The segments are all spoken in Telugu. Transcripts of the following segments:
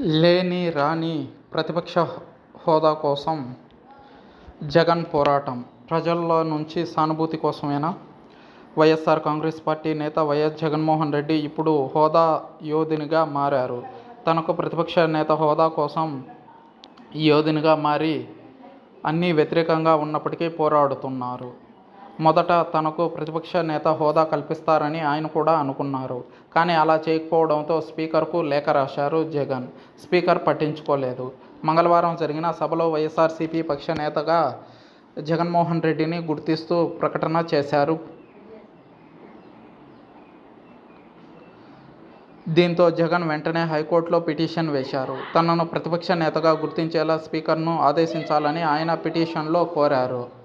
లేని రాని ప్రతిపక్ష హోదా కోసం జగన్ పోరాటం. ప్రజల్లో నుంచి సానుభూతి కోసమేనా? వైఎస్ఆర్ కాంగ్రెస్ పార్టీ నేత వైఎస్ జగన్మోహన్ రెడ్డి ఇప్పుడు హోదా యోధునిగా మారారు. తనకు ప్రతిపక్ష నేత హోదా కోసం యోధునిగా మారి అన్నీ వ్యతిరేకంగా ఉన్నప్పటికీ పోరాడుతున్నారు. మొదట తనకు ప్రతిపక్ష నేత హోదా కల్పిస్తారని ఆయన కూడా అనుకున్నారు. కానీ అలా చేయకపోవడంతో స్పీకర్కు లేఖ రాశారు జగన్. స్పీకర్ పట్టించుకోలేదు. మంగళవారం జరిగిన సభలో వైఎస్ఆర్సీపీ పక్ష నేతగా జగన్మోహన్ రెడ్డిని గుర్తిస్తూ ప్రకటన చేశారు. దీంతో జగన్ వెంటనే హైకోర్టులో పిటిషన్ వేశారు. తనను ప్రతిపక్ష నేతగా గుర్తించేలా స్పీకర్ను ఆదేశించాలని ఆయన పిటిషన్లో కోరారు.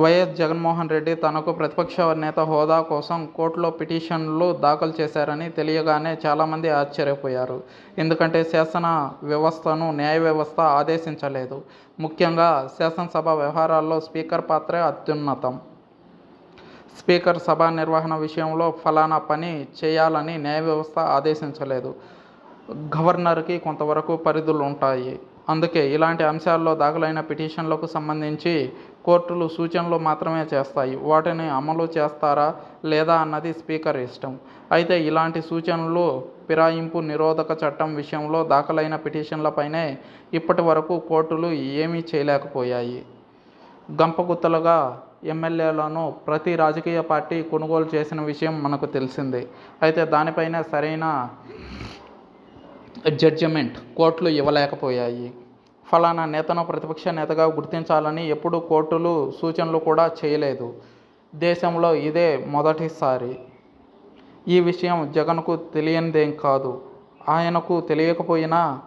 వైఎస్ జగన్మోహన్ రెడ్డి తనకు ప్రతిపక్ష నేత హోదా కోసం కోర్టులో పిటిషన్లు దాఖలు చేశారని తెలియగానే చాలామంది ఆశ్చర్యపోయారు. ఎందుకంటే శాసన వ్యవస్థను న్యాయ వ్యవస్థ ఆదేశించలేదు. ముఖ్యంగా శాసనసభ వ్యవహారాల్లో స్పీకర్ పాత్రే అత్యున్నతం. స్పీకర్ సభ నిర్వహణ విషయంలో ఫలానా పని చేయాలని న్యాయ వ్యవస్థ ఆదేశించలేదు. గవర్నర్కి కొంతవరకు పరిధులు ఉంటాయి అందుకే ఇలాంటి అంశాల్లో దాఖలైన పిటిషన్లకు సంబంధించి కోర్టులు సూచనలు మాత్రమే చేస్తాయి. వాటిని అమలు చేస్తారా లేదా అన్నది స్పీకర్ ఇష్టం. అయితే ఇలాంటి సూచనలు ఫిరాయింపు నిరోధక చట్టం విషయంలో దాఖలైన పిటిషన్లపైనే ఇప్పటి వరకు కోర్టులు ఏమీ చేయలేకపోయాయి. గంపగుత్తలుగా ఎమ్మెల్యేలను ప్రతి రాజకీయ పార్టీ కొనుగోలు చేసిన విషయం మనకు తెలిసిందే. అయితే దానిపైన సరైన జడ్జిమెంట్ కోర్టులు ఇవ్వలేకపోయాయి. ఫలానా నేతను ప్రతిపక్ష నేతగా గుర్తించాలని ఎప్పుడు కోర్టులు సూచనలు కూడా చేయలేదు. దేశంలో ఇదే మొదటిసారి. ఈ విషయం జగన్కు తెలియనిదేం కాదు. ఆయనకు తెలియకపోయినా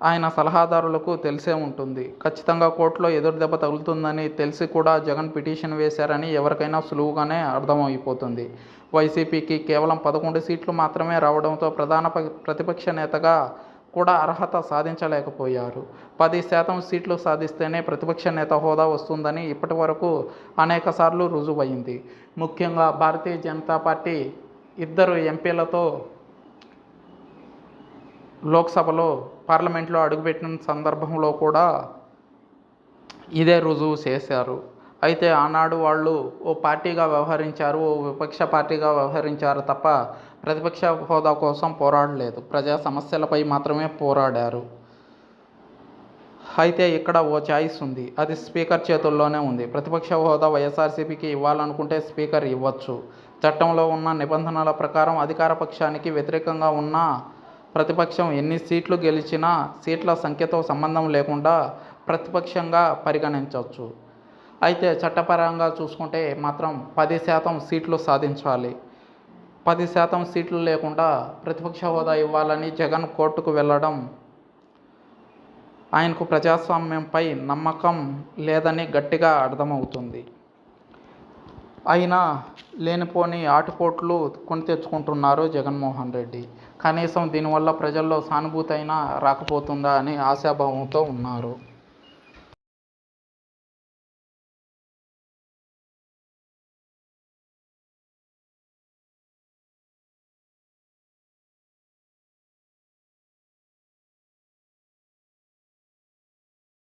ఆయన సలహాదారులకు తెలిసే ఉంటుంది. ఖచ్చితంగా కోర్టులో ఎదురు దెబ్బ తగులుతుందని తెలిసి కూడా జగన్ పిటిషన్ వేశారని ఎవరికైనా సులువుగానే అర్థమైపోతుంది. వైసీపీకి కేవలం పదకొండు సీట్లు మాత్రమే రావడంతో ప్రధాన ప్రతిపక్ష నేతగా కూడా అర్హత సాధించలేకపోయారు. పది శాతం సీట్లు సాధిస్తేనే ప్రతిపక్ష నేత హోదా వస్తుందని ఇప్పటి వరకు అనేకసార్లు రుజువైంది. ముఖ్యంగా భారతీయ జనతా పార్టీ ఇద్దరు ఎంపీలతో లోక్సభలో పార్లమెంట్లో అడుగుపెట్టిన సందర్భంలో కూడా ఇదే రుజువు చేశారు. అయితే ఆనాడు వాళ్ళు ఓ పార్టీగా వ్యవహరించారు ఓ విపక్ష పార్టీగా వ్యవహరించారు తప్ప ప్రతిపక్ష హోదా కోసం పోరాడలేదు. ప్రజా సమస్యలపై మాత్రమే పోరాడారు. అయితే ఇక్కడ ఓ చాయిస్ ఉంది. అది స్పీకర్ చేతుల్లోనే ఉంది. ప్రతిపక్ష హోదా వైఎస్ఆర్సీపీకి ఇవ్వాలనుకుంటే స్పీకర్ ఇవ్వచ్చు. చట్టంలో ఉన్న నిబంధనల ప్రకారం అధికార పక్షానికి వ్యతిరేకంగా ఉన్న ప్రతిపక్షం ఎన్ని సీట్లు గెలిచినా సీట్ల సంఖ్యతో సంబంధం లేకుండా ప్రతిపక్షంగా పరిగణించవచ్చు. అయితే చట్టపరంగా చూసుకుంటే మాత్రం పది శాతం సీట్లు సాధించాలి. పది శాతం సీట్లు లేకుండా ప్రతిపక్ష హోదా ఇవ్వాలని జగన్ కోర్టుకు వెళ్ళడం ఆయనకు ప్రజాస్వామ్యంపై నమ్మకం లేదని గట్టిగా అర్థమవుతుంది. అయినా లేనిపోని ఆటుపోట్లు కొని తెచ్చుకుంటున్నారు జగన్మోహన్ రెడ్డి. కనీసం దీనివల్ల ప్రజల్లో సానుభూతి అయినా రాకపోతుందా అని ఆశాభావంతో ఉన్నారు.